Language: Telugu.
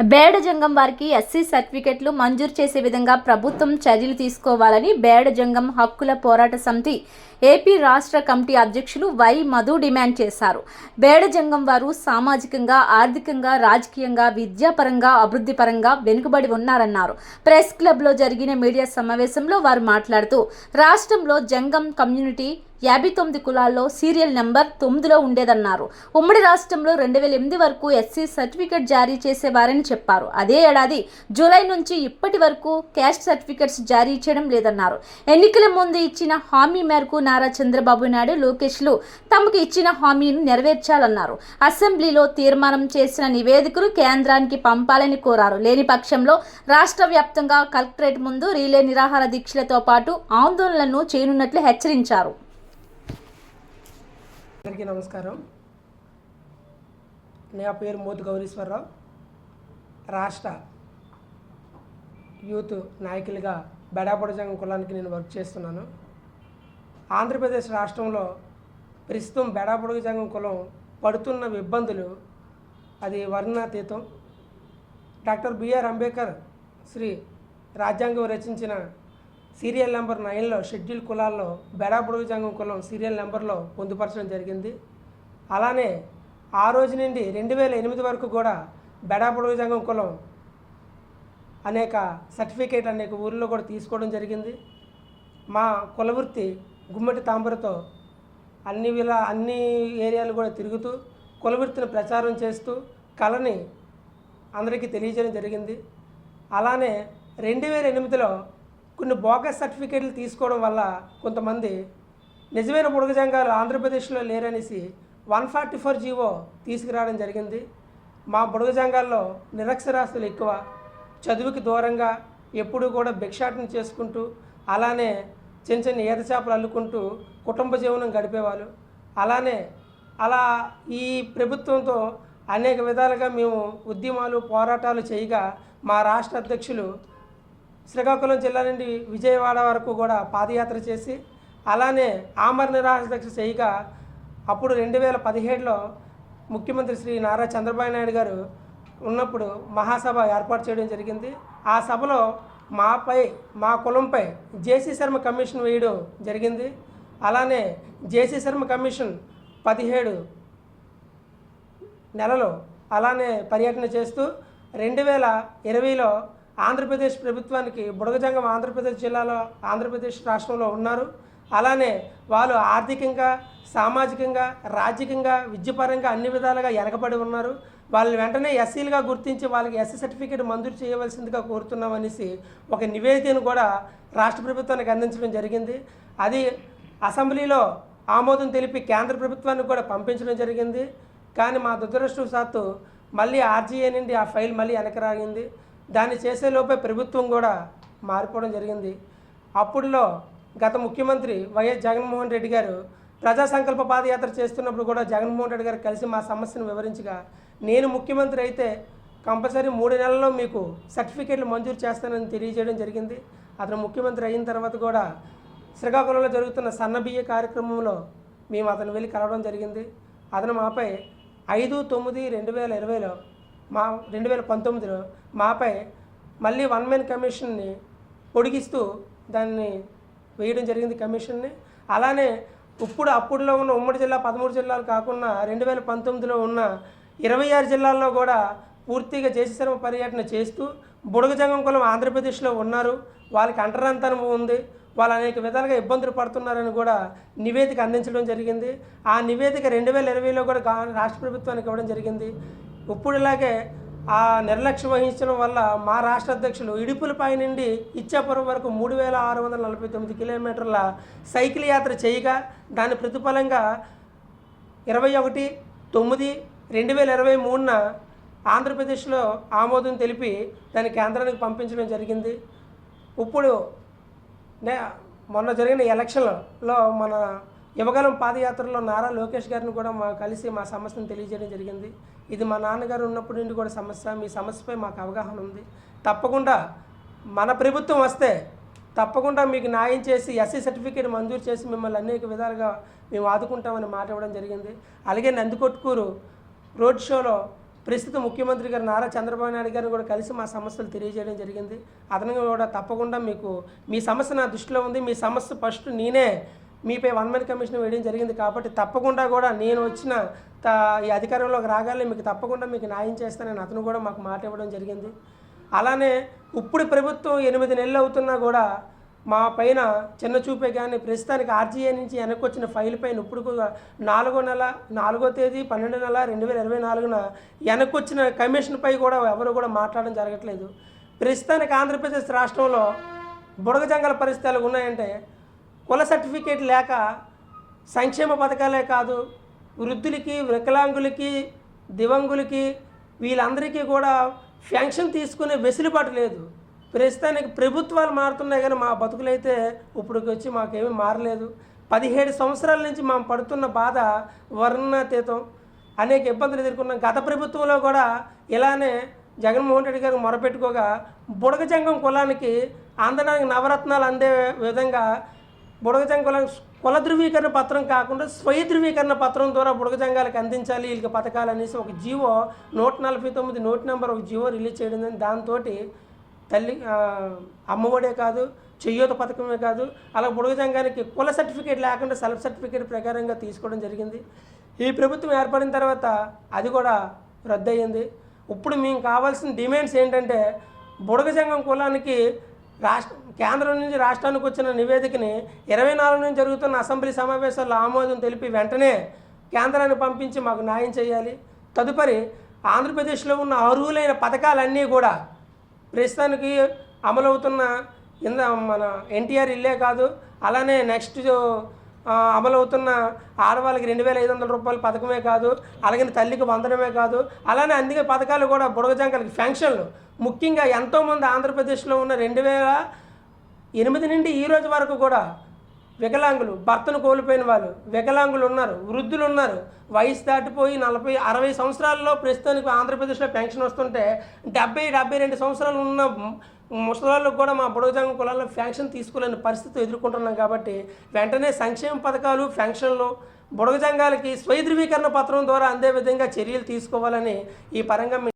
బేడజంగం వారికి ఎస్సీ సర్టిఫికెట్లు మంజూరు చేసే విధంగా ప్రభుత్వం చర్యలు తీసుకోవాలని బేడజంగం హక్కుల పోరాట సమితి ఏపీ రాష్ట్ర కమిటీ అధ్యక్షులు వై మధు డిమాండ్ చేశారు. బేడజంగం వారు సామాజికంగా ఆర్థికంగా రాజకీయంగా విద్యాపరంగా అభివృద్ధి పరంగా వెనుకబడి ఉన్నారన్నారు. ప్రెస్ క్లబ్లో జరిగిన మీడియా సమావేశంలో వారు మాట్లాడుతూ రాష్ట్రంలో జంగం కమ్యూనిటీ యాభై తొమ్మిది కులాల్లో సీరియల్ నెంబర్ తొమ్మిదిలో ఉండేదన్నారు. ఉమ్మడి రాష్ట్రంలో రెండు వేల ఎనిమిది వరకు ఎస్సీ సర్టిఫికెట్ జారీ చేసేవారని చెప్పారు. అదే ఏడాది జూలై నుంచి ఇప్పటి వరకు క్యాస్ట్ సర్టిఫికెట్స్ జారీ చేయడం లేదన్నారు. ఎన్నికల ముందు ఇచ్చిన హామీ మేరకు నారా చంద్రబాబు నాయుడు లోకేష్లు తమకు ఇచ్చిన హామీని నెరవేర్చాలన్నారు. అసెంబ్లీలో తీర్మానం చేసిన నివేదికను కేంద్రానికి పంపాలని కోరారు. లేని పక్షంలో రాష్ట్ర వ్యాప్తంగా కలెక్టరేట్ ముందు రీలే నిరాహార దీక్షలతో పాటు ఆందోళనలను చేయనున్నట్లు హెచ్చరించారు. అందరికీ నమస్కారం. నా పేరు మోతు గౌరీశ్వరరావు. రాష్ట్ర యూత్ నాయకులుగా బెడాపొడజంగం కులానికి నేను వర్క్ చేస్తున్నాను. ఆంధ్రప్రదేశ్ రాష్ట్రంలో ప్రస్తుతం బెడాపొడజంగం కులం పడుతున్న ఇబ్బందులు అది వర్ణాతీతం doctor B R Ambedkar Shri రాజ్యాంగం రచించిన సీరియల్ నెంబర్ నైన్లో షెడ్యూల్ కులాల్లో బెడా పొడుగు జంగం కులం సీరియల్ నెంబర్లో పొందుపరచడం జరిగింది. అలానే ఆ రోజు నుండి రెండు వేల ఎనిమిది వరకు కూడా బెడా పొడుగు జంగం కులం అనేక సర్టిఫికేట్ అనేక ఊర్లో కూడా తీసుకోవడం జరిగింది. మా కులవృత్తి గుమ్మటి తాంబరతో అన్ని విలా అన్ని ఏరియాలు కూడా తిరుగుతూ కులవృత్తిని ప్రచారం చేస్తూ కళని అందరికీ తెలియజేయడం జరిగింది. అలానే రెండు వేల ఎనిమిదిలో కొన్ని బోగస్ సర్టిఫికేట్లు తీసుకోవడం వల్ల కొంతమంది నిజమైన బుడగజంగాలు ఆంధ్రప్రదేశ్లో లేరనేసి వన్ ఫార్టీ ఫోర్ జీవో తీసుకురావడం జరిగింది. మా బుడగజంగాల్లో నిరక్షరాస్తులు ఎక్కువ. చదువుకి దూరంగా ఎప్పుడూ కూడా భిక్షాటన చేసుకుంటూ అలానే చిన్న చిన్న ఈత చేపలు అల్లుకుంటూ కుటుంబ జీవనం గడిపేవాళ్ళు. అలానే అలా ఈ ప్రభుత్వంతో అనేక విధాలుగా మేము ఉద్యమాలు పోరాటాలు చేయగా మా రాష్ట్ర అధ్యక్షులు శ్రీకాకుళం జిల్లా నుండి విజయవాడ వరకు కూడా పాదయాత్ర చేసి అలానే ఆమర నిరాశ చేయగా అప్పుడు రెండు వేల పదిహేడులో ముఖ్యమంత్రి శ్రీ నారా చంద్రబాబు నాయుడు గారు ఉన్నప్పుడు మహాసభ ఏర్పాటు చేయడం జరిగింది. ఆ సభలో మాపై మా కులంపై జేసీ శర్మ కమిషన్ వేయడం జరిగింది. అలానే జేసీ శర్మ కమిషన్ పదిహేడు నెలలో అలానే పర్యటన చేస్తూ రెండు వేల ఇరవైలో ఆంధ్రప్రదేశ్ ప్రభుత్వానికి బుడగజంగం ఆంధ్రప్రదేశ్ జిల్లాలో ఆంధ్రప్రదేశ్ రాష్ట్రంలో ఉన్నారు. అలానే వాళ్ళు ఆర్థికంగా సామాజికంగా రాజకీయంగా విద్యపరంగా అన్ని విధాలుగా వెనకబడి ఉన్నారు. వాళ్ళని వెంటనే ఎస్సీలుగా గుర్తించి వాళ్ళకి ఎస్సీ సర్టిఫికేట్ మంజూరు చేయవలసిందిగా కోరుతున్నామనేసి ఒక నివేదికను కూడా రాష్ట్ర ప్రభుత్వానికి అందించడం జరిగింది. అది అసెంబ్లీలో ఆమోదం తెలిపి కేంద్ర ప్రభుత్వానికి కూడా పంపించడం జరిగింది. కానీ మా దురదృష్టవశాత్తు మళ్ళీ ఆర్జీఏ నుండి ఆ ఫైల్ మళ్ళీ వెనకరాగింది దాన్ని చేసేలోపే ప్రభుత్వం కూడా మారిపోవడం జరిగింది. అప్పుడులో గత ముఖ్యమంత్రి వైఎస్ జగన్మోహన్ రెడ్డి గారు ప్రజా సంకల్ప పాదయాత్ర చేస్తున్నప్పుడు కూడా జగన్మోహన్ రెడ్డి గారు కలిసి మా సమస్యను వివరించగా నేను ముఖ్యమంత్రి అయితే కంపల్సరీ మూడు నెలల్లో మీకు సర్టిఫికేట్లు మంజూరు చేస్తానని తెలియజేయడం జరిగింది. అతను ముఖ్యమంత్రి అయిన తర్వాత కూడా శ్రీకాకుళంలో జరుగుతున్న సన్నబియ్య కార్యక్రమంలో మేము అతను వెళ్ళి కలవడం జరిగింది. అతను మాపై ఐదు తొమ్మిది రెండు వేల ఇరవైలో మా రెండు వేల పంతొమ్మిదిలో మాపై మళ్ళీ వన్ మెన్ కమిషన్ని పొడిగిస్తూ దాన్ని వేయడం జరిగింది కమిషన్ని. అలానే ఇప్పుడు అప్పుడులో ఉన్న ఉమ్మడి జిల్లా పదమూడు జిల్లాలు కాకుండా రెండు వేల పంతొమ్మిదిలో ఉన్న ఇరవై ఆరు జిల్లాల్లో కూడా పూర్తిగా జేసీశర్మ పర్యటన చేస్తూ బుడగజంగం కులం ఆంధ్రప్రదేశ్లో ఉన్నారు. వాళ్ళకి అంటరాంతనం ఉంది. వాళ్ళు అనేక విధాలుగా ఇబ్బందులు పడుతున్నారని కూడా నివేదిక అందించడం జరిగింది. ఆ నివేదిక రెండు వేల ఇరవైలో కూడా రాష్ట్ర ప్రభుత్వానికి ఇవ్వడం జరిగింది. ఇప్పుడులాగే ఆ నిర్లక్ష్యం వహించడం వల్ల మా రాష్ట్ర అధ్యక్షులు ఇడుపులపై నుండి ఇచ్చాపురం వరకు మూడు వేల ఆరు వందల నలభై తొమ్మిది కిలోమీటర్ల సైకిల్ యాత్ర చేయగా దాని ప్రతిఫలంగా ఇరవై ఒకటి తొమ్మిది రెండు వేల ఇరవై మూడున ఆంధ్రప్రదేశ్లో ఆమోదం తెలిపి దాన్ని కేంద్రానికి పంపించడం జరిగింది. ఇప్పుడు నే- మొన్న జరిగిన ఎలక్షన్లో మన యువగలం పాదయాత్రలో నారా లోకేష్ గారిని కూడా మా కలిసి మా సమస్యను తెలియజేయడం జరిగింది. ఇది మా నాన్నగారు ఉన్నప్పటి నుండి కూడా సమస్య. మీ సమస్యపై మాకు అవగాహన ఉంది. తప్పకుండా మన ప్రభుత్వం వస్తే తప్పకుండా మీకు న్యాయం చేసి ఎస్సీ సర్టిఫికేట్ మంజూరు చేసి మిమ్మల్ని అనేక విధాలుగా మేము ఆదుకుంటామని మాట ఇవ్వడం జరిగింది. అలాగే నందికొట్కూరు రోడ్ షోలో ప్రస్తుత ముఖ్యమంత్రి గారు నారా చంద్రబాబు నాయుడు గారిని కూడా కలిసి మా సమస్యలు తెలియజేయడం జరిగింది. అదనంగా కూడా తప్పకుండా మీకు మీ సమస్య నా దృష్టిలో ఉంది. మీ సమస్య ఫస్ట్ నేనే మీపై వన్ మెన్ కమిషన్ వేయడం జరిగింది కాబట్టి తప్పకుండా కూడా నేను వచ్చిన త ఈ అధికారంలోకి రాగానే మీకు తప్పకుండా మీకు న్యాయం చేస్తానని అతను కూడా మాకు మాట ఇవ్వడం జరిగింది. అలానే ఇప్పుడు ప్రభుత్వం ఎనిమిది నెలలు అవుతున్నా కూడా మా పైన చిన్న చూపే కానీ ప్రస్తుతానికి ఆర్జీఐ నుంచి వెనక్కి వచ్చిన ఫైల్ పైన ఇప్పుడు నాలుగో నెల నాలుగో తేదీ పన్నెండు నెల రెండు వేల ఇరవై నాలుగున వెనక్కి వచ్చిన కమిషన్పై కూడా ఎవరు కూడా మాట్లాడడం జరగట్లేదు. ప్రస్తుతానికి ఆంధ్రప్రదేశ్ రాష్ట్రంలో బుడగజంగల పరిస్థితి ఉన్నాయంటే కుల సర్టిఫికేట్ లేక సంక్షేమ పథకాలే కాదు వృద్ధులకి వికలాంగులకి దివంగులకి వీళ్ళందరికీ కూడా పెన్షన్ తీసుకునే వెసులుబాటు లేదు. ప్రస్తుతానికి ప్రభుత్వాలు మారుతున్నాయి కానీ మా బతుకులైతే ఇప్పటికి వచ్చి మాకేమీ మారలేదు. పదిహేడు సంవత్సరాల నుంచి మేము పడుతున్న బాధ వర్ణాతీతం అనేక ఇబ్బందులు ఎదుర్కొన్నాం. గత ప్రభుత్వంలో కూడా ఇలానే జగన్మోహన్ రెడ్డి గారు మొరపెట్టుకోగా బుడగజంగం కులానికి అందడానికి నవరత్నాలు అందే విధంగా బుడగజంగ కుల ధృవీకరణ పత్రం కాకుండా స్వయ ధృవీకరణ పత్రం ద్వారా బుడగజంగాలకు అందించాలి వీళ్ళకి పథకాలు అనేసి ఒక జీవో నూట నలభై తొమ్మిది నోట్ నెంబర్ ఒక జీవో రిలీజ్ చేయడం దాంతో తల్లి అమ్మఒడే కాదు చెయ్యోత పథకమే కాదు అలా బుడగజంగానికి కుల సర్టిఫికేట్ లేకుండా సెల్ఫ్ సర్టిఫికేట్ ప్రకారంగా తీసుకోవడం జరిగింది. ఈ ప్రభుత్వం ఏర్పడిన తర్వాత అది కూడా రద్దయింది. ఇప్పుడు మేము కావాల్సిన డిమాండ్స్ ఏంటంటే బుడగజంగం కులానికి రాష్ట్ర కేంద్రం నుంచి రాష్ట్రానికి వచ్చిన నివేదికని ఇరవై నాలుగు నుంచి జరుగుతున్న అసెంబ్లీ సమావేశాల్లో ఆమోదం తెలిపి వెంటనే కేంద్రాన్ని పంపించి మాకు న్యాయం చేయాలి. తదుపరి ఆంధ్రప్రదేశ్లో ఉన్న అర్హులైన పథకాలన్నీ కూడా ప్రస్తుతానికి అమలవుతున్న ఇంద మన ఎన్టీఆర్ ఇల్లే కాదు అలానే నెక్స్ట్ అమలవుతున్న ఆడవాళ్ళకి రెండు వేల ఐదు వందల రూపాయల పథకమే కాదు అలాగే తల్లికి వందనమే కాదు అలానే అందుకే పథకాలు కూడా బుడగజంకలకి ఫెన్షన్లు ముఖ్యంగా ఎంతోమంది ఆంధ్రప్రదేశ్లో ఉన్న రెండు వేల ఎనిమిది నుండి ఈ రోజు వరకు కూడా వికలాంగులు భర్తను కోల్పోయిన వాళ్ళు వికలాంగులు ఉన్నారు వృద్ధులు ఉన్నారు. వయసు దాటిపోయి నలభై అరవై సంవత్సరాల్లో ప్రస్తుతానికి ఆంధ్రప్రదేశ్లో పెన్షన్ వస్తుంటే డెబ్బై డెబ్బై రెండు సంవత్సరాలు ఉన్న ముసలాళ్ళకు కూడా మా బుడగజంగ కులాల్లో పెన్షన్ తీసుకోలేని పరిస్థితి ఎదుర్కొంటున్నాం కాబట్టి వెంటనే సంక్షేమ పథకాలు పెన్షన్లు బుడగజంగాలకి స్వయ ధృవీకరణ పత్రం ద్వారా అందే విధంగా చర్యలు తీసుకోవాలని ఈ పరంగా